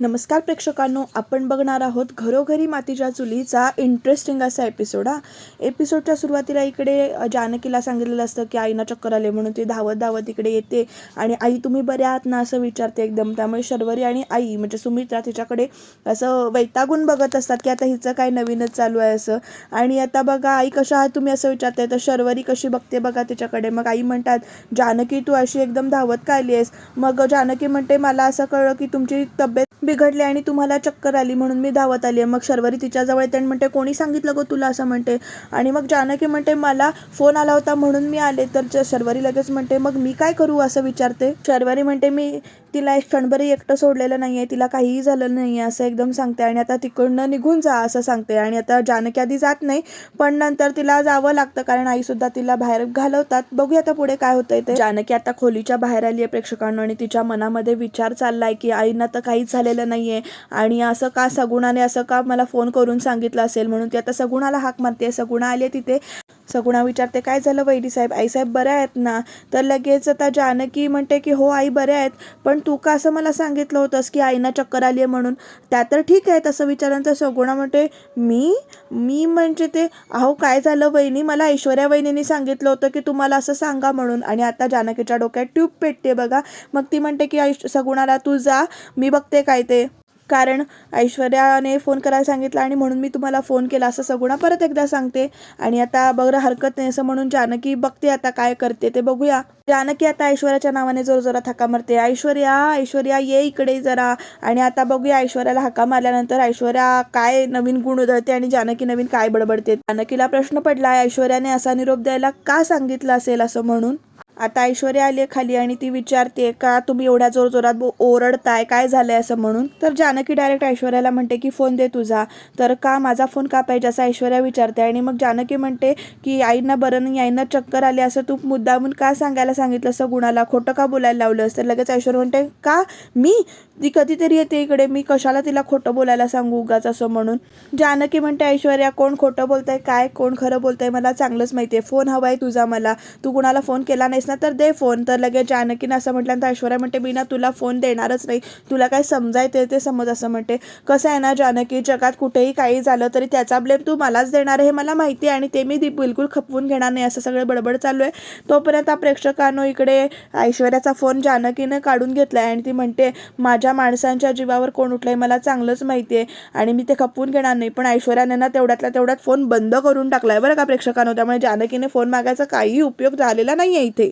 नमस्कार प्रेक्षकांनो आपण बघणार आहोत घरोघरी मातीच्या चुलीचा इंटरेस्टिंग असा एपिसोड हा. एपिसोडच्या सुरुवातीला इकडे जानकीला सांगितलेलं असतं की आईना चक्कर आले म्हणून ती धावत धावत इकडे येते आणि आई तुम्ही बऱ्या आहात ना असं विचारते एकदम. त्यामुळे शर्वरी आणि आई म्हणजे सुमित्रा तिच्याकडे असं वैतागून बघत असतात की आता हिचं काय नवीनच चालू आहे असं. आणि आता बघा आई कशा आहात तुम्ही असं विचारते. तर शर्वरी कशी बघते बघा तिच्याकडे. मग आई म्हणतात जानकी तू अशी एकदम धावत का आली आहेस मग जानकी म्हणते मला असं कळलं की तुमची तब्येत बिघडले आणि तुम्हाला चक्कर आली म्हणून मी धावत आली आहे. मग शर्वरी तिच्याजवळ येते आणि म्हणते कोणी सांगितलं गं तुला? असं म्हणते. आणि मग जानकी म्हणते मला फोन आला होता म्हणून मी आले. तर शर्वरी लगेच म्हणते मग मी काय करू? असं विचारते. शर्वरी म्हणते मी तिला एक क्षणभरी एकटं सोडलेलं नाही आहे तिला काहीही झालं नाही आहे असं एकदम सांगते. आणि आता तिकडनं निघून जा असं सांगते. आणि आता जानकी आधी जात नाही पण नंतर तिला जावं लागतं कारण आईसुद्धा तिला बाहेर घालवतात. बघूया आता पुढे काय होतंय ते. जानकी आता खोलीच्या बाहेर आली आहे प्रेक्षकांना आणि तिच्या मनामध्ये विचार चाललाय की आईना तर काहीच झालेलं नाहीये. आणि असं का सगुणाने असं का मला फोन करून सांगितलं असेल? म्हणून ती आता सगुणाला हाक मारते. सगुणा आली तिथे. सगुणा विचारते काय झालं वैरी साहेब? आईसाहेब बऱ्या आहेत ना? तर लगेच आता जानकी म्हणते की हो आई बऱ्या आहेत पण तू का असं मला सांगितलं होतंस की आईना चक्कर आली आहे म्हणून? त्या तर ठीक आहे तसं विचारांचं सगुणा म्हणते मी? मी म्हणजे ते अहो काय झालं वहिनी? मला ऐश्वर्या वहिनीने सांगितलं होतं की तुम्हाला असं सांगा म्हणून. आणि आता जानकीच्या डोक्यात ट्यूब पेटते बघा. मग ती म्हणते की ऐश सगुणाला तू जा मी बघते काय ते. कारण ऐश्वर्याने फोन करायला सांगितला आणि म्हणून मी तुम्हाला फोन केला असं सगुणा परत एकदा सांगते. आणि आता बघ हरकत नाही असं म्हणून जानकी बघते आता काय करते ते बघूया. जानकी आता ऐश्वर्याच्या नावाने जोर जोरा थका मारते. ऐश्वर्या ऐश्वर्या ये इकडे जरा. आणि आता बघूया ऐश्वर्याला हाका मारल्यानंतर ऐश्वर्या काय नवीन गुण उधळते आणि जानकी नवीन काय बडबडते. जानकीला प्रश्न पडला ऐश्वर्याने असा निरोप द्यायला का सांगितलं असेल असं म्हणून? आता ऐश्वर्या आली आहे खाली आणि ती विचारते का तुम्ही एवढ्या जोर जोरात बो- ओरडताय? काय झालंय असं म्हणून? तर जानकी डायरेक्ट ऐश्वर्याला म्हणते की फोन दे तुझा. तर का माझा फोन का पाहिजे? असं ऐश्वर्या विचारते आणि मग जानकी म्हणते की आईंना बरं नाही आईंना चक्कर आली असं तू मुद्दामून का सांगायला सांगितलं असं गुणाला? खोटं का बोलायला लावलं तर लगेच ऐश्वर्या म्हणते का? मी? ती कधीतरी येते इकडे मी कशाला तिला खोटं बोलायला सांगू उगाच असं म्हणून? जानकी म्हणते ऐश्वर्या कोण खोटं बोलतंय? काय? कोण खरं बोलतंय? मला चांगलंच माहिती आहे फोन हवाय तुझा मला. तू कुणाला फोन केला नाही ना तर दे फोन. तर लगेच जानकीनं असं म्हटल्यानंतर ऐश्वर्या म्हणते मी ना तुला फोन देणारच नाही. तुला काय समजायचं ते समज असं म्हणते. कसं आहे ना जानकी जगात कुठेही काही झालं तरी त्याचा ब्लेम तू मलाच देणार आहे हे मला माहिती आहे आणि ते मी बिलकुल खपवून घेणार नाही असं सगळं बडबड चालू आहे. तोपर्यंत प्रेक्षकांनो इकडे ऐश्वर्याचा फोन जानकीनं काढून घेतला आहे आणि ती म्हणते माझ्या माणसांच्या जीवावर कोण उठलंय मला चांगलंच माहिती आहे आणि मी ते खपवून घेणार नाही. पण ऐश्वर्याने ना तेवढ्यातल्या तेवढ्यात फोन बंद करून टाकलाय बरं का प्रेक्षकांनो. त्यामुळे जानकीने फोन मागायचा काहीही उपयोग झालेला नाही आहे इथे.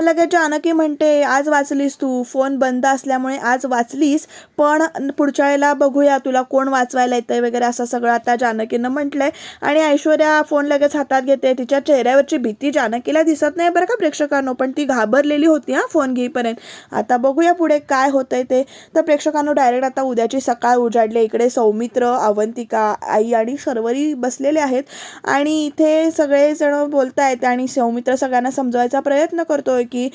लगेच जानकी म्हणते आज वाचलीस तू. फोन बंद असल्यामुळे आज वाचलीस पण पुढच्या वेळेला बघूया तुला कोण वाचवायला येतंय वगैरे असं सगळं आता जानकीनं म्हटलंय. आणि ऐश्वर्या फोन लगेच हातात घेते. तिच्या चेहऱ्यावरची भीती जानकीला दिसत नाही बरं का प्रेक्षकांनो पण ती घाबरलेली होती हां फोन घेईपर्यंत. आता बघूया पुढे काय होतंय ते. तर प्रेक्षकांनो डायरेक्ट आता उद्याची सकाळ उजाडली. इकडे सौमित्र अवंतिका आई आणि शर्वरी बसलेले आहेत. आणि इथे सगळेजण बोलतायत आणि सौमित्र सगळ्यांना समजवायचा प्रयत्न करतोय. की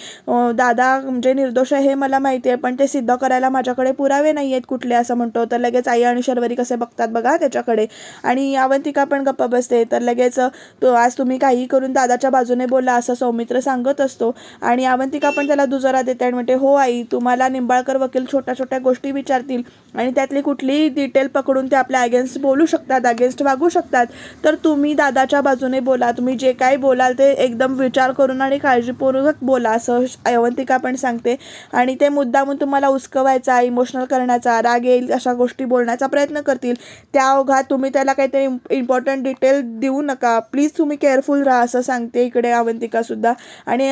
दादा म्हणजे निर्दोष आहे हे मला माहिती आहे पण ते सिद्ध करायला माझ्याकडे पुरावे नाही आहेत कुठले असं म्हणतो. तर लगेच आई आणि शर्वरी कसे बघतात बघा त्याच्याकडे. आणि अवंतिका पण गप्प बसते. तर लगेच तो आज तुम्ही काही करून दादाच्या बाजूने बोला असं सौमित्र सांगत असतो. आणि अवंतिका पण त्याला दुजोरा देते आणि म्हणते हो आई तुम्हाला निंबाळकर वकील छोट्या छोट्या गोष्टी विचारतील. आणि त्यातली कुठलीही डिटेल पकडून ते आपल्या अगेन्स्ट बोलू शकतात अगेन्स्ट वागू शकतात. तर तुम्ही दादाच्या बाजूने बोला. तुम्ही जे काही बोलाल ते एकदम विचार करून आणि काळजीपूर्वक बोला. असं अवंतिका पण सांगते. आणि ते मुद्दामून तुम्हाला उस्कवायचा इमोशनल करण्याचा राग येईल अशा गोष्टी बोलण्याचा प्रयत्न करतील. त्या अवघात तुम्ही त्याला काहीतरी इम्पॉर्टंट डिटेल देऊ नका. प्लीज तुम्ही केअरफुल राहा असं सांगते इकडे अवंतिकासुद्धा आणि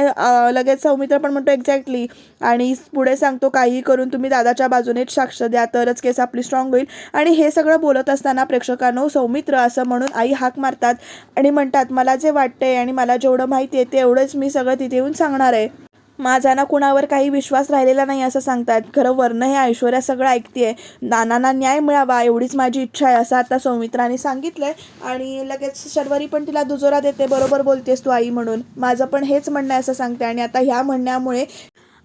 लगेच सौमित्र पण म्हणतो एक्झॅक्टली आणि पुढे सांगतो काही करून तुम्ही दादाच्या बाजूनेच साक्ष द्या तरच केस आपली स्ट्रॉंग होईल. आणि हे सगळं बोलत असताना प्रेक्षकांनो सौमित्र असं म्हणून आई हाक मारतात आणि म्हणतात मला जे वाटतंय आणि मला जेवढं माहिती आहे तेवढंच मी सगळं तिथे येऊन सांगणार आहे. माझा ना कुणावर काही विश्वास राहिलेला नाही असं सांगतात. खरं वर्ण हे ऐश्वर्या सगळं ऐकतेय. नानांना न्याय मिळावा एवढीच माझी इच्छा आहे असं आता सौमित्राने सांगितलंय. आणि लगेच शर्वरी पण तिला दुजोरा देते बरोबर बोलतेस तू आई म्हणून. माझं पण हेच म्हणणं आहे असं सांगते. आणि आता ह्या म्हणण्यामुळे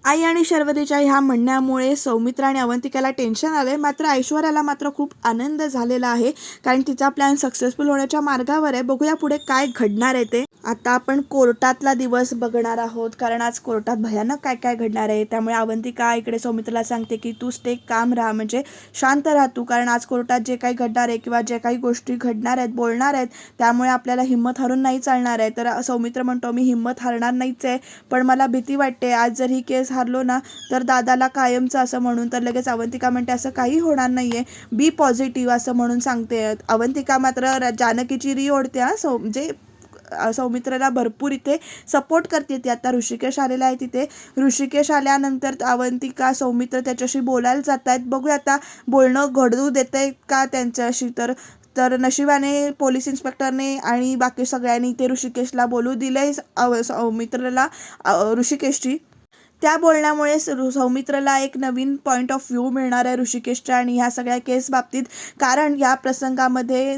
आई आणि शर्वरीच्या ह्या म्हणण्यामुळे सौमित्र आणि अवंतिकाला टेन्शन आलंय. मात्र ऐश्वर्याला मात्र खूप आनंद झालेला आहे. कारण तिचा प्लॅन सक्सेसफुल होण्याच्या मार्गावर आहे. बघूया पुढे काय घडणार आहे ते. आता आपण कोर्टातला दिवस बघणार आहोत. कारण आज कोर्टात भयानक काय काय घडणार आहे. त्यामुळे अवंतिका इकडे सौमित्राला सांगते की तू स्टे काम राहा. म्हणजे शांत राहा तू. कारण आज कोर्टात जे काही घडणार आहे किंवा जे काही गोष्टी घडणार आहेत बोलणार आहेत त्यामुळे आपल्याला हिंमत हरून नाही चालणार आहे. तर सौमित्र म्हणतो मी हिंमत हरणार नाहीच आहे. पण मला भीती वाटते. आज जर ही केस हारलो ना तर दादाला कायमचं असं म्हणून तर लगेच अवंतिका म्हणते असं काही होणार नाही आहे बी पॉझिटिव्ह असं म्हणून सांगते. अवंतिका मात्र र- जानकीची री ओढते हा सौ म्हणजे सौमित्राला भरपूर इथे सपोर्ट करते ती. आता ऋषिकेश आलेला आहे तिथे. ऋषिकेश आल्यानंतर अवंतिका सौमित्र त्याच्याशी बोलायला जात आहेत बघूया आता बोलणं घडू देत आहे का त्यांच्याशी? तर तर नशिबाने पोलीस इन्स्पेक्टरने आणि बाकी सगळ्यांनी ते ऋषिकेशला बोलू दिले सौमित्रला ऋषिकेशची. त्या बोलण्यामुळे स- सौमित्रला एक नवीन पॉईंट ऑफ व्ह्यू मिळणार आहे ऋषिकेशच्या आणि ह्या सगळ्या केस बाबतीत. कारण या प्रसंगामध्ये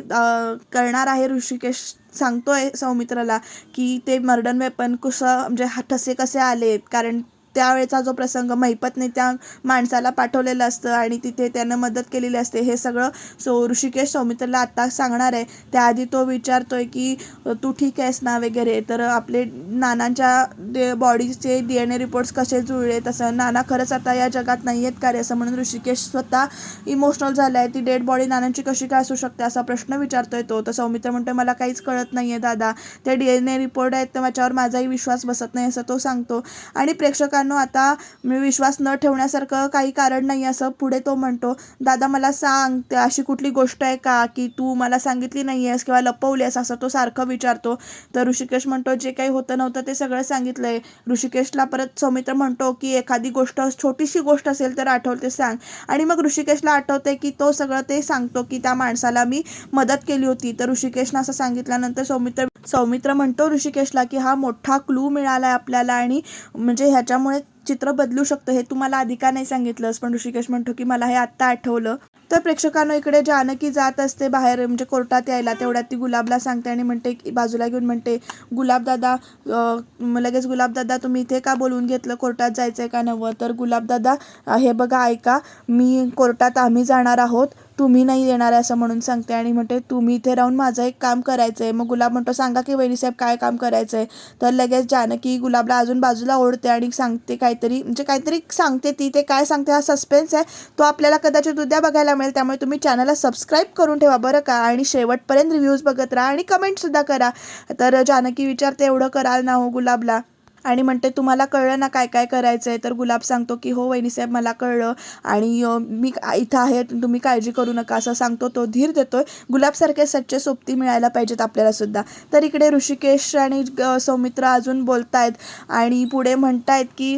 करणार आहे ऋषिकेश सांगतोय सौमित्रला की ते मर्डन वेपन कसं म्हणजे हा ठसे कसे आले कारण त्यावेळेचा जो प्रसंग महिपतने त्या माणसाला पाठवलेलं असतं आणि तिथे त्यानं मदत केलेली असते हे सगळं सो ऋषिकेश सौमित्रला आत्ता सांगणार आहे. त्याआधी तो विचारतोय की तू ठीक आहेस ना? वगैरे. तर आपले नानांच्या डे बॉडीचे डी एन ए रिपोर्ट्स कसे जुळले? तसं नाना खरंच आता या जगात नाही आहेत का रे? असं म्हणून ऋषिकेश स्वतः इमोशनल झाला आहे ती डेड बॉडी नानांची कशी काय असू शकते? असा प्रश्न विचारतोय तो. तर सौमित्र म्हणतोय मला काहीच कळत नाही आहे दादा. ते डी एन ए रिपोर्ट आहेत तर त्याच्यावर माझाही विश्वास बसत नाही असं तो सांगतो. आणि प्रेक्षक आता मी विश्वास न ठेवण्यासारखं काही कारण नाही असं पुढे तो म्हणतो दादा मला सांग अशी कुठली गोष्ट आहे का? की तू मला सांगितली नाही आहेस किंवा लपवली आहेस असं तो सारखं विचारतो. तर ऋषिकेश म्हणतो जे काही होतं नव्हतं ते सगळं सांगितलं आहे ऋषिकेशला परत सौमित्र म्हणतो की एखादी गोष्ट छोटीशी गोष्ट असेल तर आठवते सांग. आणि मग ऋषिकेशला आठवते की तो सगळं ते सांगतो की त्या माणसाला मी मदत केली होती. तर ऋषिकेशनं असं सांगितल्यानंतर सौमित्र सौमित्र म्हणतो ऋषिकेशला की हा मोठा क्लू मिळाला आहे आपल्याला आणि म्हणजे ह्याच्यामुळे चित्र बदलू शकतं हे तुम्हाला आधी का नाही सांगितलंस पण ऋषिकेश म्हणतो की मला हे आत्ता आठवलं. तर प्रेक्षकांनो इकडे जानकी जात असते बाहेर म्हणजे कोर्टात यायला तेवढ्यात ती गुलाबला सांगते आणि म्हणते की- बाजूला घेऊन म्हणते गुलाबदादा लगेच गुलाबदादा तुम्ही इथे का बोलवून घेतलं? कोर्टात जायचं आहे का नवं? तर गुलाबदादा हे बघा ऐका मी कोर्टात आम्ही जाणार आहोत. तुम्ही नाही येणार आहे असं म्हणून सांगते आणि म्हणते तुम्ही इथे राहून माझं एक काम करायचं आहे मग गुलाब म्हणतो सांगा की वहिनीसाहेब काय काम करायचं आहे तर लगेच जानकी गुलाबला अजून बाजूला ओढते आणि सांगते काहीतरी म्हणजे काहीतरी सांगते ती ते काय सांगते हा सस्पेन्स आहे. तो आपल्याला कदाचित उद्या बघायला मिळेल त्यामुळे तुम्ही चॅनलला सबस्क्राईब करून ठेवा बरं का आणि शेवटपर्यंत रिव्ह्यूज बघत राहा आणि कमेंटसुद्धा करा. तर जानकी विचारते एवढं कराल ना हो गुलाबला? आणि म्हणते तुम्हाला कळलं ना काय काय करायचं आहे तर गुलाब सांगतो की हो वहिनीसाहेब मला कळलं आणि मी इथं आहे तुम्ही काळजी करू नका असं सांगतो तो धीर देतोय. गुलाबसारखे सच्चे सोबती मिळायला पाहिजेत आपल्याला सुद्धा. तर इकडे ऋषिकेश आणि सौमित्र अजून बोलतायत आणि पुढे म्हणतायत की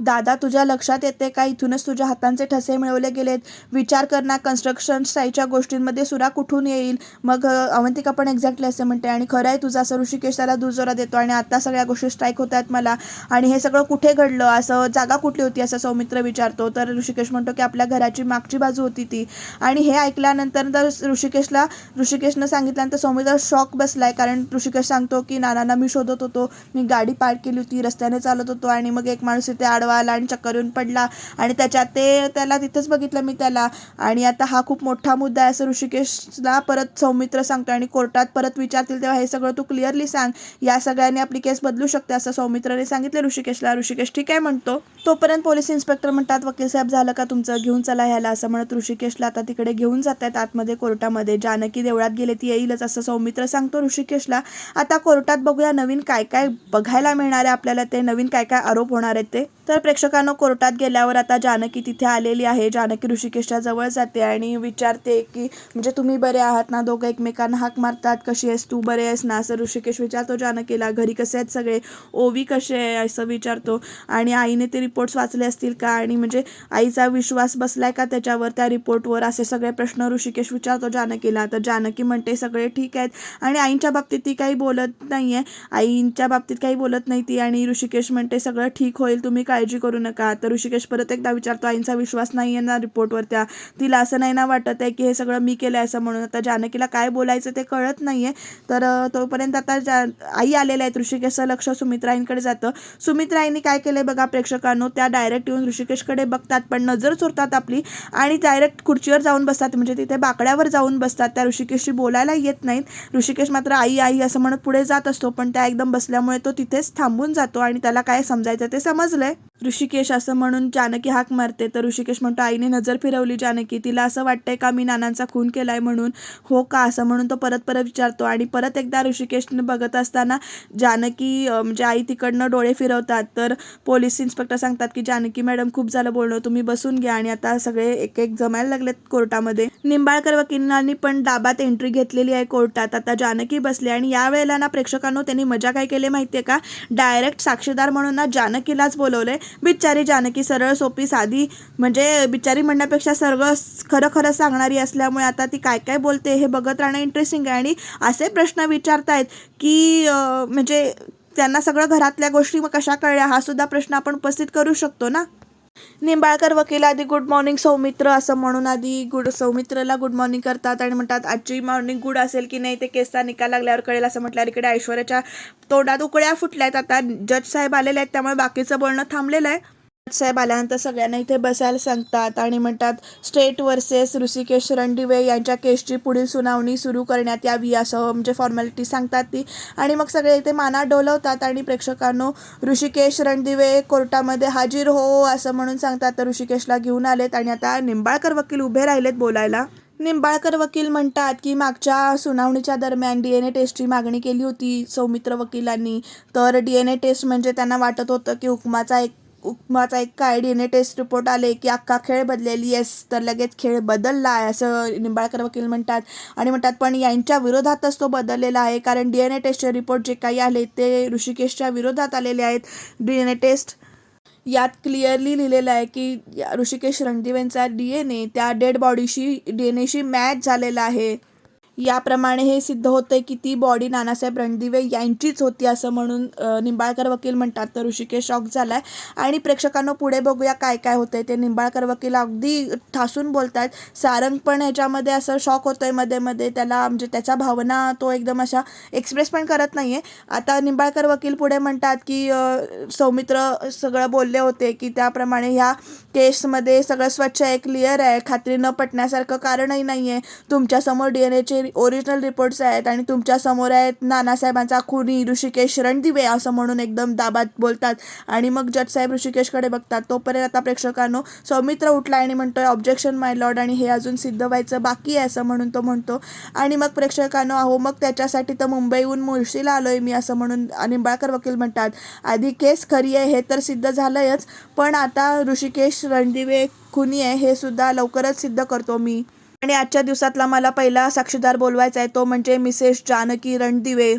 दादा तुझ्या लक्षात येते का? इथूनच तुझ्या हातांचे ठसे मिळवले गेलेत. विचार करणार कन्स्ट्रक्शन साईडच्या गोष्टींमध्ये सुरा कुठून येईल? मग अवंतिका पण एक्झॅक्टली असं म्हणते आणि खरं आहे तुझं असं ऋषिकेश त्याला दुजोरा देतो आणि आता सगळ्या गोष्टी स्ट्राईक होत आहेत मला. आणि हे सगळं कुठे घडलं? असं जागा कुठली होती? असं सौमित्र विचारतो. तर ऋषिकेश म्हणतो की आपल्या घराची मागची बाजू होती ती. आणि हे ऐकल्यानंतर तर ऋषिकेशला ऋषिकेशनं सांगितल्यानंतर सौमित्र शॉक बसलाय. कारण ऋषिकेश सांगतो की नानांना मी शोधत होतो. मी गाडी पार्क केली होती. रस्त्याने चालत होतो. आणि मग एक माणूस इथे आडवा आला आणि चक्कर येऊन पडला. आणि त्याच्यात ते त्याला तिथंच बघितलं मी त्याला. आणि आता हा खूप मोठा मुद्दा आहे असं ऋषिकेशला परत सौमित्र सांगतो आणि कोर्टात परत विचारतील तेव्हा हे सगळं तू क्लिअरली सांग. या सगळ्यांनी आपली केस बदलू शकते असं सौमित्रने सांगितलं ऋषिकेशला. ऋषिकेश ठीक आहे म्हणतो. तोपर्यंत पोलीस इन्स्पेक्टर म्हणतात वकील साहेब झालं का तुमचं? घेऊन चला ह्याला असं म्हणत ऋषिकेशला आता तिकडे घेऊन जात आहेत आतमध्ये कोर्टामध्ये. जानकी देवळात गेले ती येईलच असं सौमित्र सांगतो ऋषिकेशला. आता कोर्टात बघूया नवीन काय काय बघायला मिळणार आहे आपल्याला ते नवीन काय काय आरोप होणार आहेत ते. तर प्रेक्षकांनो कोर्टात गेल्यावर आता जानकी तिथे आलेली आहे. जानकी ऋषिकेशच्या जवळ जाते आणि विचारते की म्हणजे तुम्ही बरे आहात ना? दोघं एकमेकांना हाक मारतात. कशी आहेस? तू बरे आहेस ना? असं ऋषिकेश विचारतो जानकीला. घरी कसे आहेत सगळे? ओवी कसे आहे? असं विचारतो. आणि आईने ते रिपोर्ट्स वाचले असतील का? आणि म्हणजे आईचा विश्वास बसलाय का त्याच्यावर? त्या रिपोर्टवर असे सगळे प्रश्न ऋषिकेश विचारतो जानकीला. तर जानकी म्हणते सगळे ठीक आहेत. आणि आईंच्या बाबतीत ती काही बोलत नाही आहे आईंच्या बाबतीत काही बोलत नाही ती. आणि ऋषिकेश म्हणते सगळं ठीक होईल. तुम्ही काय काळजी करू नका. तर ऋषिकेश परत एकदा विचारतो आईंचा विश्वास नाही आहे ना रिपोर्टवर त्या तिला असं नाही ना वाटत आहे की हे सगळं मी केलं आहे असं म्हणून. आता जानकीला काय बोलायचं ते कळत नाही आहे तर तोपर्यंत आता जा आई आलेल्या आहेत ऋषिकेशचं लक्ष सुमित्राईंकडे जातं. सुमित्राईंनी काय केलंय बघा प्रेक्षकांनो त्या डायरेक्ट येऊन ऋषिकेशकडे बघतात पण नजर चोरतात आपली आणि डायरेक्ट खुर्चीवर जाऊन बसतात. म्हणजे तिथे बाकड्यावर जाऊन बसतात. त्या ऋषिकेशशी बोलायला येत नाहीत. ऋषिकेश मात्र आई आई असं म्हणत पुढे जात असतो पण त्या एकदम बसल्यामुळे तो तिथेच थांबून जातो आणि त्याला काय समजायचं ते समजलंय. ऋषिकेश असं म्हणून जानकी हाक मारते. तर ऋषिकेश म्हणतो आईने नजर फिरवली जानकी तिला असं वाटतंय का मी नानांचा खून केलाय म्हणून? हो का असं? म्हणून तो परत परत विचारतो आणि परत एकदा ऋषिकेशने बघत असताना जानकी म्हणजे आई तिकडनं डोळे फिरवतात. तर पोलीस इन्स्पेक्टर सांगतात की जानकी मॅडम खूप झालं बोलणं तुम्ही बसून घ्या आणि आता सगळे एक एक जमायला लागलेत कोर्टामध्ये. निंबाळकर वकिलांनी पण दाबात एंट्री घेतलेली आहे कोर्टात. आता जानकी बसली आणि यावेळेला ना प्रेक्षकांनो त्यांनी मजा काय केली माहितीये का? डायरेक्ट साक्षीदार म्हणून ना जानकीलाच बोलवलंय. बिचारी जानकी सरळ सोपी साधी. म्हणजे बिचारी म्हणण्यापेक्षा सर्व खरं खरं सांगणारी असल्यामुळे आता ती काय काय बोलते हे बघत राहणं इंटरेस्टिंग आहे. आणि असे प्रश्न विचारतायत की म्हणजे त्यांना सगळं घरातल्या गोष्टी मग कशा कळल्या हा सुद्धा प्रश्न आपण उपस्थित करू शकतो ना? निंबाळकर वकील आधी गुड मॉर्निंग सौमित्र असं म्हणून आधी गुड सौमित्रला गुड मॉर्निंग करतात आणि म्हणतात आजची मॉर्निंग गुड असेल की नाही ते केसचा निकाल लागल्यावर कळेल असं म्हटल्यावर इकडे ऐश्वर्याच्या तोंडात उकळ्या फुटल्या आहेत आता जज साहेब आलेले आहेत त्यामुळे बाकीचं बोलणं थांबलेलं आहे. साहेब आल्यानंतर सगळ्यांना इथे बसायला सांगतात आणि म्हणतात स्टेट वर्सेस ऋषिकेश रणदिवे यांच्या केसची पुढील सुनावणी सुरू करण्यात यावी असं म्हणजे फॉर्मॅलिटी सांगतात ती. आणि मग सगळे इथे माना डोलवतात आणि प्रेक्षकांनो ऋषिकेश रणदिवे कोर्टामध्ये हाजीर हो असं म्हणून सांगतात. तर ऋषिकेशला घेऊन आलेत आणि आता निंबाळकर वकील उभे राहिलेत बोलायला. निंबाळकर वकील म्हणतात की मागच्या सुनावणीच्या दरम्यान डी एन ए टेस्टची मागणी केली होती सौमित्र वकिलांनी. तर डी एन ए टेस्ट म्हणजे त्यांना वाटत होतं की हुकमाचा एक उपमाचा एक काय D N A test report आले की अख्खा खेळ बदलेली. येस तर लगेच खेळ बदलला आहे असं निंबाळकर वकील म्हणतात. आणि म्हणतात पण यांच्या विरोधातच तो बदललेला आहे कारण डी एन ए टेस्टचे रिपोर्ट जे काही आले ते ऋषिकेशच्या विरोधात आलेले आहेत. डी एन ए टेस्ट यात क्लिअरली लिहिलेलं आहे की या ऋषिकेश रणदिवेंचा डी एन ए त्या डेड बॉडीशी डी एन एशी मॅच झालेला आहे. याप्रमाणे हे सिद्ध होते की ती बॉडी नानासाहेब रणदिवे यांचीच होती असं म्हणून निंबाळकर वकील म्हणतात. तर ऋषिकेश शॉक झालाय. आणि प्रेक्षकांना पुढे बघूया काय काय होतंय. ते निंबाळकर वकील अगदी ठासून बोलतात सारंग पण ह्याच्यामध्ये असं शॉक होतोयमध्ये मध्ये. त्याला म्हणजे त्याच्या भावना तो एकदम अशा एक्सप्रेस पण करत नाहीये. आता निंबाळकर वकील पुढे म्हणतात की सौमित्र सगळं बोलले होते की त्याप्रमाणे ह्या केसमध्ये सगळं स्वच्छ आहे क्लिअर आहे. खात्री न पटण्यासारखं कारणही नाही आहे तुमच्यासमोर डी एन एचे ओरिजिनल रिपोर्ट्स आहेत आणि तुमच्यासमोर आहेत नानासाहेबांचा खुनी ऋषिकेश रणदिवे असं म्हणून एकदम दाबात बोलतात. आणि मग जजसाहेब ऋषिकेशकडे बघतात. तोपर्यंत आता प्रेक्षकांनो सौमित्र उठला आणि म्हणतोय ऑब्जेक्शन माय लॉर्ड आणि हे अजून सिद्ध व्हायचं बाकी आहे असं म्हणून तो म्हणतो. आणि मग प्रेक्षकांनो अहो मग त्याच्यासाठी तर मुंबईहून मुळशीला आलोय मी असं म्हणून निंबाळकर वकील म्हणतात. आधी केस खरी आहे हे तर सिद्ध झालंयच पण आता ऋषिकेश रणदिवे खुनी आहे हे सुद्धा लवकरच सिद्ध करतो मी. आणि आजच्या दिवसातला मला पहिला साक्षीदार बोलवायचा आहे तो म्हणजे मिसेस जानकी रणदिवे.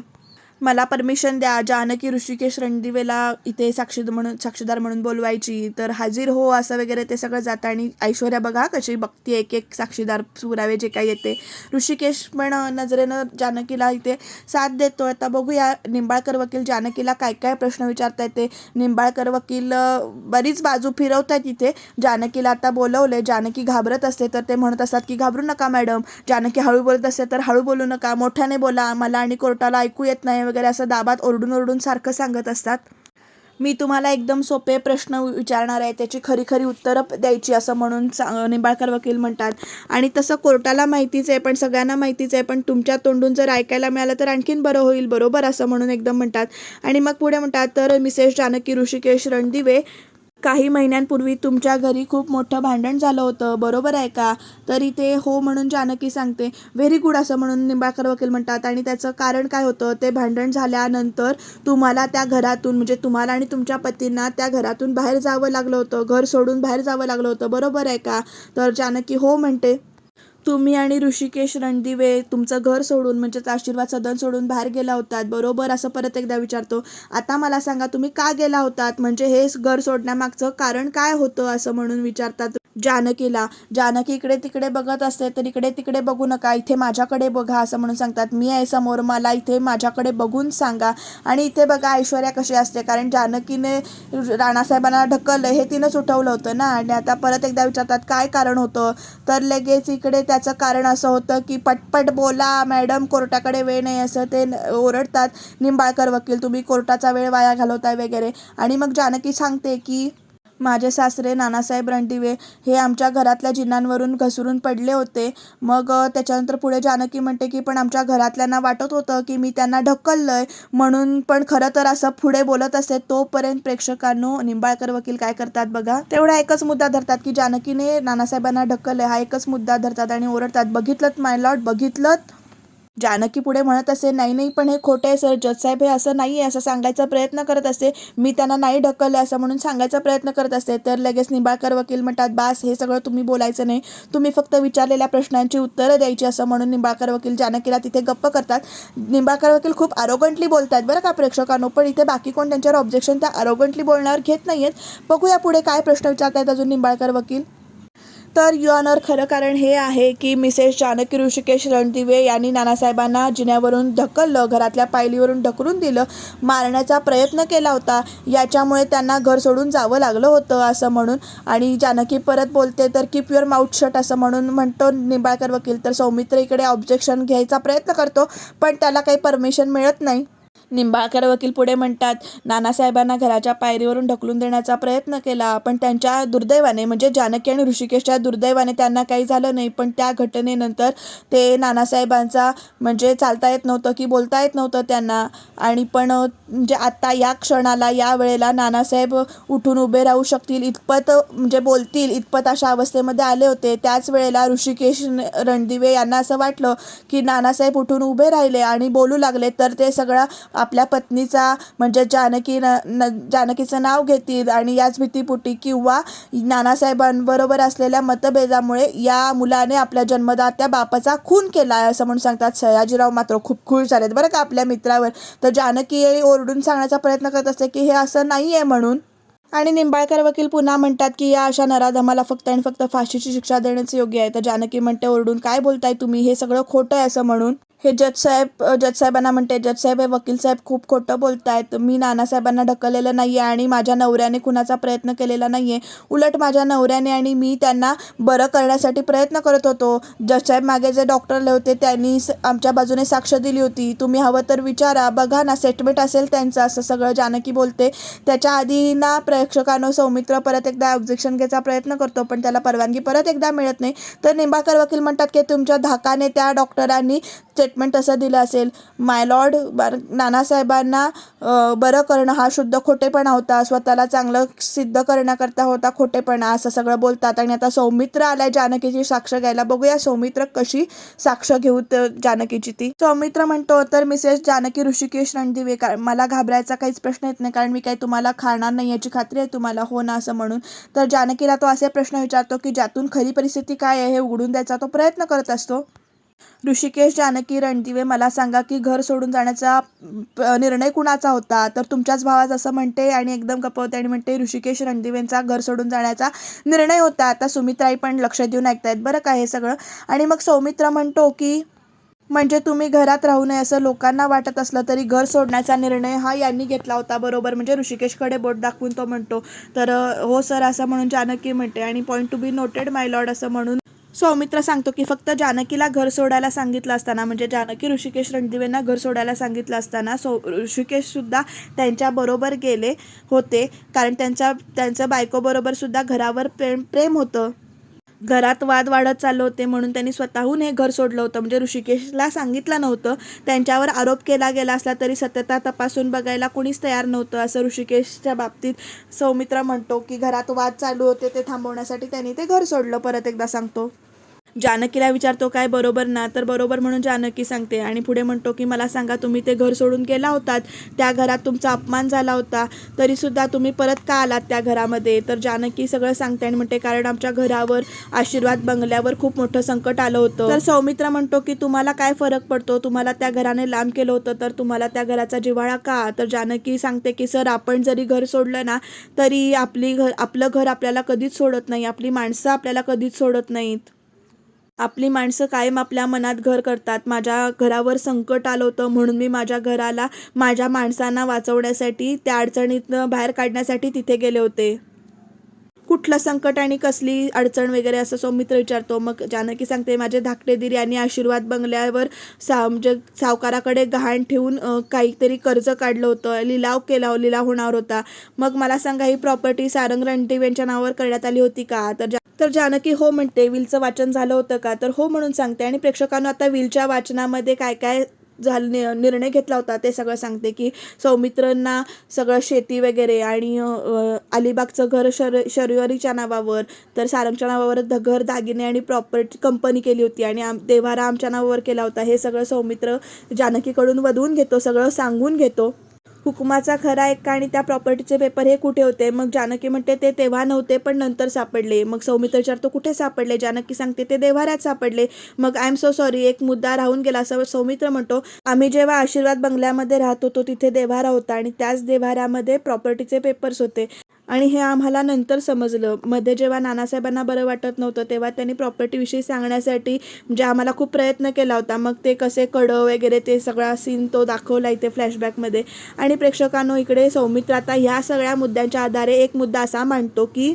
मला परमिशन द्या जानकी ऋषिकेश रणदिवेला इथे साक्षी म्हणून साक्षीदार म्हणून बोलवायची. तर हाजीर हो असं वगैरे ते सगळं जातं आणि ऐश्वर्या बघा कशी बघते एक एक साक्षीदार पुरावे जे काही येते. ऋषिकेश पण नजरेनं जानकीला इथे साथ देतो आता बघूया निंबाळकर वकील जानकीला काय काय प्रश्न विचारता येते निंबाळकर वकील बरीच बाजू फिरवत आहेत इथे. जानकीला आता बोलवले जानकी घाबरत असते तर ते म्हणत असतात की घाबरू नका मॅडम. जानकी हळू बोलत असते तर हळू बोलू नका. मोठ्याने बोला. मला आणि कोर्टाला ऐकू येत नाही वगैरे असं दाबात ओरडून ओरडून सारखं सांगत असतात. मी तुम्हाला एकदम सोपे प्रश्न विचारणार आहे. त्याची खरी खरी उत्तरं द्यायची असं म्हणून सा निंबाळकर वकील म्हणतात. आणि तसं कोर्टाला माहितीच आहे पण सगळ्यांना माहितीच आहे पण तुमच्या तोंडून जर ऐकायला मिळालं तर आणखीन बरं होईल. बरोबर असं म्हणून एकदम म्हणतात. आणि मग पुढे म्हणतात तर मिसेस जानकी ऋषिकेश रणदिवे काही महिन्यांपूर्वी तुमच्या घरी खूप मोठं भांडण झालं होतं बरोबर आहे का? तर इथे हो म्हणून जानकी सांगते. व्हेरी गुड असं म्हणून निंबाकर वकील म्हणतात. आणि त्याचं कारण काय होतं? ते भांडण झाल्यानंतर तुम्हाला त्या घरातून म्हणजे तुम्हाला आणि तुमच्या पतींना त्या घरातून बाहेर जावं लागलं होतं. घर सोडून बाहेर जावं लागलं होतं. बरोबर आहे का? तर जानकी हो म्हणते. तुम्ही आणि ऋषिकेश रणदिवे तुमचं घर सोडून म्हणजेच आशीर्वाद सदन सोडून बाहेर गेला होतात. बरोबर? असं परत एकदा विचारतो. आता मला सांगा तुम्ही का गेला होतात? म्हणजे हे घर सोडण्यामागचं कारण काय होतं असं म्हणून विचारतात जानकीला. जानकी इकडे तिकडे बघत असते तर इकडे तिकडे बघू नका. इथे माझ्याकडे बघा असं म्हणून सांगतात. मी आहे समोर मला इथे माझ्याकडे बघून सांगा. आणि इथे बघा ऐश्वर्या कशी असते. कारण जानकीने राणासाहेबांना ढकललं हे तिनंच उठवलं होतं ना. आणि आता परत एकदा विचारतात काय कारण होतं? तर लगेच इकडे त्याचं कारण असं होतं की पटपट बोला मॅडम कोर्टाकडे वेळ नाही असं ते ओरडतात. निंबाळकर वकील तुम्ही कोर्टाचा वेळ वाया घालवताय वगैरे. आणि मग जानकी सांगते की माझे सासरे नानासाहेब रणदिवे हे आमच्या घरातल्या जिन्नांवरून घसरून पडले होते. मग त्याच्यानंतर पुढे जानकी म्हणते की पण आमच्या घरातल्यांना वाटत होतं की मी त्यांना ढकललंय. म्हणून पण खरं तर असं पुढे बोलत असते तोपर्यंत प्रेक्षकांनो निंबाळकर वकील काय करतात बघा. तेवढा एकच मुद्दा धरतात की जानकीने नानासाहेबांना ढकललंय. हा एकच मुद्दा धरतात आणि ओरडतात. बघितलं माय लॉर्ड? बघितलं जानकी पुढे म्हणत असे नाही नाही पण हे खोटे आहे सर. जजसाहेब हे असं नाही आहे असं सांगायचा प्रयत्न करत असते मी त्यांना नाही ढकललं असं म्हणून सांगायचा प्रयत्न करत असते तर लगेच निंबाळकर वकील म्हणतात बास हे सगळं तुम्ही बोलायचं नाही. तुम्ही फक्त विचारलेल्या प्रश्नांची उत्तरं द्यायची असं म्हणून निंबाळकर वकील जानकीला तिथे गप्प करतात. निंबाळकर वकील खूप आरोगंटली बोलतात बरं का प्रेक्षकांनो पण इथे बाकी कोण त्यांच्यावर ऑब्जेक्शन त्या आरोगंटली बोलण्यावर घेत नाही आहेत बघूया पुढे काय प्रश्न विचारतायत अजून निंबाळकर वकील. तर यू खरं कारण हे आहे की मिसेस जानकी ऋषिकेश रणदिवे यांनी नानासाहेबांना जिन्यावरून ढकललं घरातल्या पायलीवरून ढकलून दिलं मारण्याचा प्रयत्न केला होता. याच्यामुळे त्यांना घर सोडून जावं लागलं होतं असं म्हणून. आणि जानकी परत बोलते तर कीप युअर माउथ शट असं म्हणून म्हणतो निंबाळकर वकील. तर सौमित्र इकडे ऑब्जेक्शन घ्यायचा प्रयत्न करतो पण त्याला काही परमिशन मिळत नाही. निंबाळकर वकील पुढे म्हणतात नानासाहेबांना घराच्या पायरीवरून ढकलून देण्याचा प्रयत्न केला पण त्यांच्या दुर्दैवाने म्हणजे जानकी आणि ऋषिकेशच्या दुर्दैवाने त्यांना काही झालं नाही. पण त्या घटनेनंतर ते नानासाहेबांचा म्हणजे चालता येत नव्हतं की बोलता येत नव्हतं त्यांना. आणि पण म्हणजे आत्ता या क्षणाला या वेळेला नानासाहेब उठून उभे राहू शकतील इतपत म्हणजे बोलतील इतपत अशा अवस्थेमध्ये आले होते. त्याच वेळेला ऋषिकेश रणदिवे यांना असं वाटलं की नानासाहेब उठून उभे राहिले आणि बोलू लागले. तर ते सगळं आपल्या पत्नीचा म्हणजे जानकी न न- जानकीचं नाव घेतील आणि याच भीतीपोटी किंवा नानासाहेबांबरोबर असलेल्या मतभेदामुळे या मुलाने आपल्या जन्मदात्या बापाचा खून केला आहे असं म्हणून सांगतात सयाजीराव मात्र खूप खुश झालेत. बरं का आपल्या मित्रावर. तर जानकी ओरडून सांगण्याचा प्रयत्न करत असते की हे असं नाही आहे म्हणून. आणि निंबाळकर वकील पुन्हा म्हणतात की या अशा नराधमाला फक्त आणि फक्त फाशीची शिक्षा देण्याचं योग्य आहे. तर जानकी म्हणते ओरडून काय बोलताय तुम्ही? हे सगळं खोटं आहे असं म्हणून. हे जज साहेब जज साहेबांना म्हणते जज साहेब हे वकील साहेब खूप खोटं बोलतायत. मी नानासाहेबांना ढकललेलं नाही आहे आणि माझ्या नवऱ्याने कुणाचा प्रयत्न केलेला नाही आहे उलट माझ्या नवऱ्याने आणि मी त्यांना बरं करण्यासाठी प्रयत्न करत होतो. जज साहेब मागे जे डॉक्टरले होते त्यांनी स- आमच्या बाजूने साक्ष दिली होती. तुम्ही हवं तर विचारा बघा ना सेटमेट असेल त्यांचं असं सगळं जानकी बोलते. त्याच्या आधी ना प्रेक्षकांनो सौमित्र परत एकदा ऑब्जेक्शन घ्यायचा प्रयत्न करतो पण त्याला परवानगी परत एकदा मिळत नाही. तर निंबाकर वकील म्हणतात की तुमच्या धाकाने त्या डॉक्टरांनी स्टेटमेंट असं दिलं असेल मायलॉर्ड बार नानासाहेबांना बरं करणं हा शुद्ध खोटेपणा होता. स्वतःला चांगलं सिद्ध करण्याकरता होता खोटेपणा. असं सगळं बोलतात. आणि आता सौमित्र आलाय जानकीची साक्ष घ्यायला. बघूया सौमित्र कशी साक्ष घेऊ जानकीची ती. सौमित्र म्हणतो तर मिसेस जानकी ऋषिकेश रणदिवे का मला घाबरायचा काहीच प्रश्न येत नाही कारण मी काही तुम्हाला खाणार नाही याची खात्री आहे तुम्हाला. हो ना असं म्हणून. तर जानकीला तो असे प्रश्न विचारतो की ज्यातून खरी परिस्थिती काय आहे हे उघडून द्यायचा तो प्रयत्न करत असतो. ऋषिकेश जानकी रणदिवे मला सांगा की घर सोडून जाण्याचा निर्णय कुणाचा होता? तर तुमच्याच भावाचा असं म्हणते आणि एकदम गपवते आणि म्हणते ऋषिकेश रणदिवेंचा घर सोडून जाण्याचा निर्णय होता. आता सुमित्राई पण लक्ष देऊन ऐकतायत. बरं का हे सगळं? आणि मग सौमित्र म्हणतो की म्हणजे तुम्ही घरात राहू नये असं लोकांना वाटत असलं तरी घर सोडण्याचा निर्णय हा यांनी घेतला होता बरोबर? म्हणजे ऋषिकेशकडे बोट दाखवून तो म्हणतो. तर हो सर असं म्हणून जानकी म्हणते आणि point to be noted my lord असं म्हणून सौमित्र सांगतो की फक्त जानकीला घर सोडायला सांगितलं असताना म्हणजे जानकी ऋषिकेश रणदिवेंना घर सोडायला सांगितलं असताना सौ ऋषिकेशसुद्धा त्यांच्याबरोबर गेले होते. कारण त्यांच्या त्यांचं बायकोबरोबर सुद्धा घरावर प्रेम प्रेम होतं. घरात वाद वाढत चालले होते म्हणून त्यांनी स्वतःहून हे घर सोडलं होतं. म्हणजे ऋषिकेशला सांगितलं नव्हतं. त्यांच्यावर आरोप केला गेला असला तरी सत्यता तपासून बघायला कोणीच तयार नव्हतं. असं ऋषिकेशच्या बाबतीत सौमित्र म्हणतो की घरात वाद चालू होते ते थांबवण्यासाठी त्यांनी ते घर सोडलं. परत एकदा सांगतो. जानकीला विचारतो काय बरोबर ना? तर बरोबर म्हणून जानकी सांगते आणि पुढे म्हणतो की मला सांगा तुम्ही ते घर सोडून गेला होतात. त्या घरात तुमचा अपमान झाला होता. तरीसुद्धा तुम्ही परत का आलात त्या घरामध्ये? तर जानकी सगळं सांगते आणि म्हणते कारण आमच्या घरावर आशीर्वाद बंगल्यावर खूप मोठं संकट आलं होतं. तर सौमित्र म्हणतो की तुम्हाला काय फरक पडतो? तुम्हाला त्या घराने लांब केलं होतं तर तुम्हाला त्या घराचा जिव्हाळा का? तर जानकी सांगते की सर आपण जरी घर सोडलं ना तरी आपली घर आपलं घर आपल्याला कधीच सोडत नाही. आपली माणसं आपल्याला कधीच सोडत नाहीत. आपली माणसं कायम आपल्या मनात घर करतात. माझ्या घरावर संकट आलं होतं म्हणून मी माझ्या घराला माझ्या माणसांना वाचवण्यासाठी त्या अडचणीतनं बाहेर काढण्यासाठी तिथे गेले होते. कुठलं संकट आणि कसली अडचण वगैरे असं सौमित्र विचारतो. मग जानकी सांगते माझे धाकटे दिरी आणि आशीर्वाद बंगल्यावर सा म्हणजे सावकाराकडे गहाण ठेवून काहीतरी कर्ज काढलं होतं. लिलाव केला हो, लिलाव होणार होता. मग मला सांगा ही प्रॉपर्टी सारंग रणदेव यांच्या नावावर करण्यात आली होती का? तर जा- तर जानकी हो म्हणते विलचं वाचन झालं होतं का? तर हो म्हणून सांगते. आणि प्रेक्षकांना आता विलच्या वाचनामध्ये काय काय झालं नि- निर्णय घेतला होता ते सगळं सांगते की सौमित्रांना सगळं शेती वगैरे आणि अलिबागचं घर शर शर्यरीच्या नावावर तर सारंगच्या नावावर ध घर दागिने आणि प्रॉपर्टी कंपनी केली होती आणि आम देवारा आमच्या नावावर केला होता. हे सगळं सौमित्र जानकीकडून वधवून घेतो सगळं सांगून घेतो. हुकुमाचा खरा एक आणि त्या प्रॉपर्टीचे पेपर हे कुठे होते? मग जानकी म्हणते ते तेव्हा नव्हते पण नंतर सापडले. मग सौमित्र विचारतो कुठे सापडले? जानकी सांगते ते देव्हाऱ्यात सापडले. मग आय एम सो सॉरी एक मुद्दा राहून गेला असं सौमित्र म्हणतो. आम्ही जेव्हा आशीर्वाद बंगल्यामध्ये राहत होतो तिथे देव्हारा होता आणि त्याच देव्हाऱ्यामध्ये प्रॉपर्टीचे पेपर्स होते. आणि हे आम्हाला नंतर समजलं. मध्ये जेव्हा नानासाहेबांना बरं वाटत नव्हतं तेव्हा त्यांनी प्रॉपर्टीविषयी सांगण्यासाठी म्हणजे आम्हाला खूप प्रयत्न केला होता. मग ते कसे कडं वगैरे ते सगळा सीन तो दाखवला इथे फ्लॅशबॅकमध्ये आणि प्रेक्षकांनो इकडे सौमित्र आता ह्या सगळ्या मुद्द्यांच्या आधारे एक मुद्दा असा मांडतो की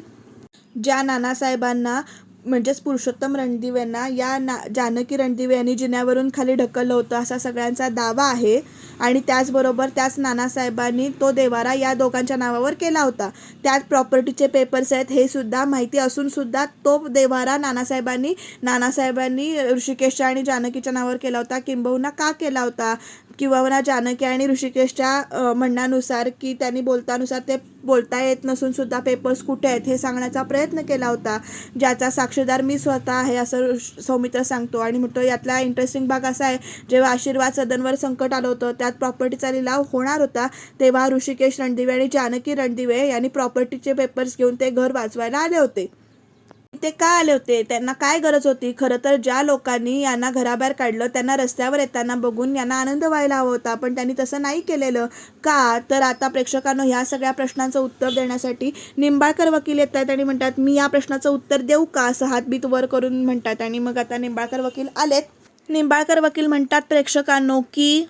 ज्या नानासाहेबांना म्हणजेच पुरुषोत्तम रणदिवे यांना या ना जानकी रणदिवे यांनी जिन्यावरून खाली ढकललं होतं असा सगळ्यांचा दावा आहे. आणि त्याचबरोबर त्याच नानासाहेबांनी तो देवारा या दोघांच्या नावावर केला होता. त्यात प्रॉपर्टीचे पेपर्स आहेत हे सुद्धा माहिती असून सुद्धा तो देवारा नानासाहेबांनी नानासाहेबांनी ऋषिकेशच्या आणि जानकीच्या नावावर केला होता. किंबहुना का केला होता? किंवा जानकी आणि ऋषिकेशच्या म्हणण्यानुसार की त्यांनी बोलतानुसार ते बोलता येत नसून सुद्धा पेपर्स कुठे आहेत हे सांगण्याचा प्रयत्न केला होता ज्याचा साक्षीदार मी स्वतः आहे असं ऋष- सौमित्र सांगतो. आणि म्हणतो यातला इंटरेस्टिंग भाग असा आहे जेव्हा आशीर्वाद सदनवर संकट आलं होतं त्यात प्रॉपर्टीचा लिलाव होणार होता तेव्हा ऋषिकेश रणदिवे आणि जानकी रणदिवे यांनी प्रॉपर्टीचे पेपर्स घेऊन ते घर वाचवायला आले होते. ते का आले होते? त्यांना काय गरज होती? खरं तर ज्या लोकांनी यांना घराबाहेर काढलं त्यांना रस्त्यावर येताना बघून यांना आनंद व्हायला हवा होता. पण त्यांनी तसं नाही केलेलं. का? तर आता प्रेक्षकांना ह्या सगळ्या प्रश्नांचं उत्तर देण्यासाठी निंबाळकर वकील येत आहेत आणि म्हणतात मी या प्रश्नाचं उत्तर देऊ का? असं हातबीत वर करून म्हणतात. आणि मग आता निंबाळकर वकील आलेत. निंबाळकर वकील म्हणतात प्रेक्षकांनो की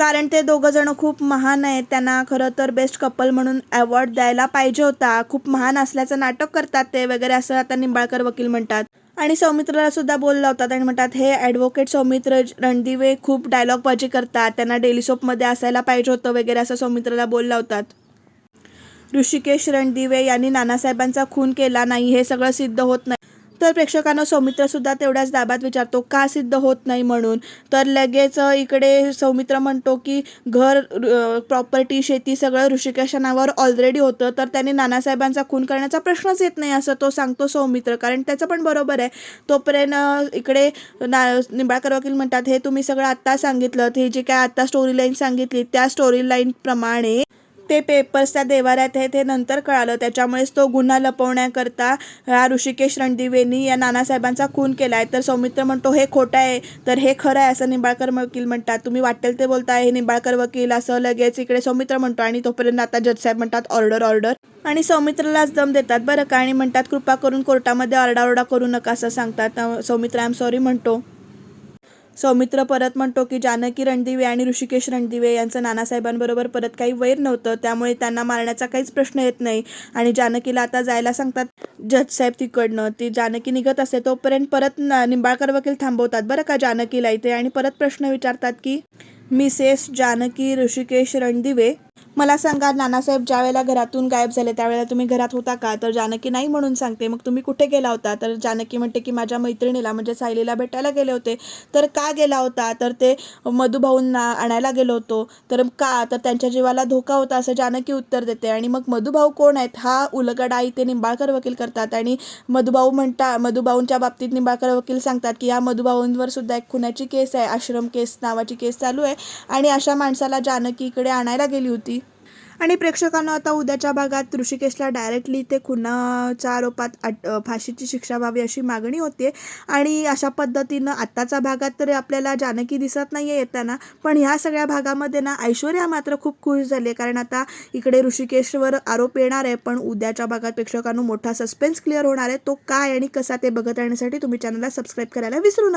कारण ते दोघं जण खूप महान आहेत. त्यांना खरं तर बेस्ट कपल म्हणून अवॉर्ड द्यायला पाहिजे होता. खूप महान असल्याचं नाटक करतात ते वगैरे असं आता निंबाळकर वकील म्हणतात. आणि सौमित्राला सुद्धा बोलला होता. आणि म्हणतात हे ॲडव्होकेट सौमित्र रणदिवे खूप डायलॉगबाजी करतात. त्यांना डेली सोपमध्ये असायला पाहिजे होतं वगैरे असं सौमित्राला बोलला होतात ऋषिकेश रणदिवे यांनी नानासाहेबांचा खून केला नाही हे सगळं सिद्ध होत नाही. तर प्रेक्षकांना सौमित्र सुद्धा तेवढ्याच दाबात विचारतो का सिद्ध होत नाही म्हणून? तर लगेच इकडे सौमित्र म्हणतो की घर प्रॉपर्टी शेती सगळं ऋषिकेशच्या नावावर ऑलरेडी होतं तर त्याने नानासाहेबांचा खून करण्याचा प्रश्नच येत नाही असं तो सांगतो सौमित्र. कारण त्याचं पण बरोबर आहे. तोपर्यंत इकडे ना निंबाळकर वकील म्हणतात हे तुम्ही सगळं आत्ता सांगितलं. हे जे काय आत्ता स्टोरी लाईन सांगितली त्या स्टोरी लाईनप्रमाणे ते पेपर्स त्या देवाऱ्यात आहेत हे नंतर कळालं. त्याच्यामुळेच तो गुन्हा लपवण्याकरता ह्या ऋषिकेश रणदिवेनी या नानासाहेबांचा खून केला आहे तर सौमित्र म्हणतो हे खोटं आहे तर हे खरं आहे असं निंबाळकर वकील म्हणतात. तुम्ही वाटेल ते बोलताय हे निंबाळकर वकील असं लगेच इकडे सौमित्र म्हणतो आणि तोपर्यंत आता जजसाहेब म्हणतात ऑर्डर ऑर्डर. आणि सौमित्रालाच दम देतात. बरं का आणि म्हणतात कृपा करून कोर्टामध्ये आरडाओरडा करू नका असं सांगतात. सौमित्र आय एम सॉरी म्हणतो. सौमित्र परत म्हणतो की जानकी रणदिवे आणि ऋषिकेश रणदिवे यांचं नानासाहेबांबरोबर परत काही वैर नव्हतं. त्यामुळे त्यांना मारण्याचा काहीच प्रश्न येत नाही. आणि जानकीला आता जायला सांगतात जजसाहेब तिकडनं. ती जानकी निघत असते तोपर्यंत परत निंबाळकर वकील थांबवतात. बरं का जानकीला इथे? आणि परत प्रश्न विचारतात की मिसेस जानकी ऋषिकेश रणदिवे मला सांगा नानासाहेब ज्यावेळेला घरातून गायब झाले त्यावेळेला तुम्ही घरात होता का? तर जानकी नाही म्हणून सांगते. मग तुम्ही कुठे गेला होता? तर जानकी म्हणते की माझ्या मैत्रिणीला म्हणजे सायलीला भेटायला गेले होते. तर का गेला होता? तर ते मधुभाऊंना आणायला गेलो होतो. तर का? तर त्यांच्या जीवाला धोका होता असं जानकी उत्तर देते. आणि मग मधुभाऊ कोण आहेत? हा उलगडा इथे निंबाळकर वकील करतात. आणि मधुभाऊ म्हणता मधुभाऊंच्या बाबतीत निंबाळकर वकील सांगतात की या मधुभाऊंवर सुद्धा एक खुनाची केस आहे. आश्रम केस नावाची केस चालू आहे. आणि अशा माणसाला जानकी इकडे आणायला गेली होती. आणि प्रेक्षकांना आता उद्याच्या भागात ऋषिकेशला डायरेक्टली ते खुनाच्या आरोपात अट फाशीची शिक्षा व्हावी अशी मागणी होते आणि अशा पद्धतीनं आत्ताच्या भागात तरी आपल्याला जानकी दिसत नाही आहे येताना पण ह्या सगळ्या भागामध्ये ना ऐश्वर्या मात्र खूप खुश झाली कारण आता इकडे ऋषिकेशवर आरोप येणार आहे पण उद्याच्या भागात प्रेक्षकांना मोठा सस्पेन्स क्लिअर होणार आहे. तो काय आणि कसा ते बघत राहण्यासाठी तुम्ही चॅनलला सबस्क्राईब करायला विसरू नका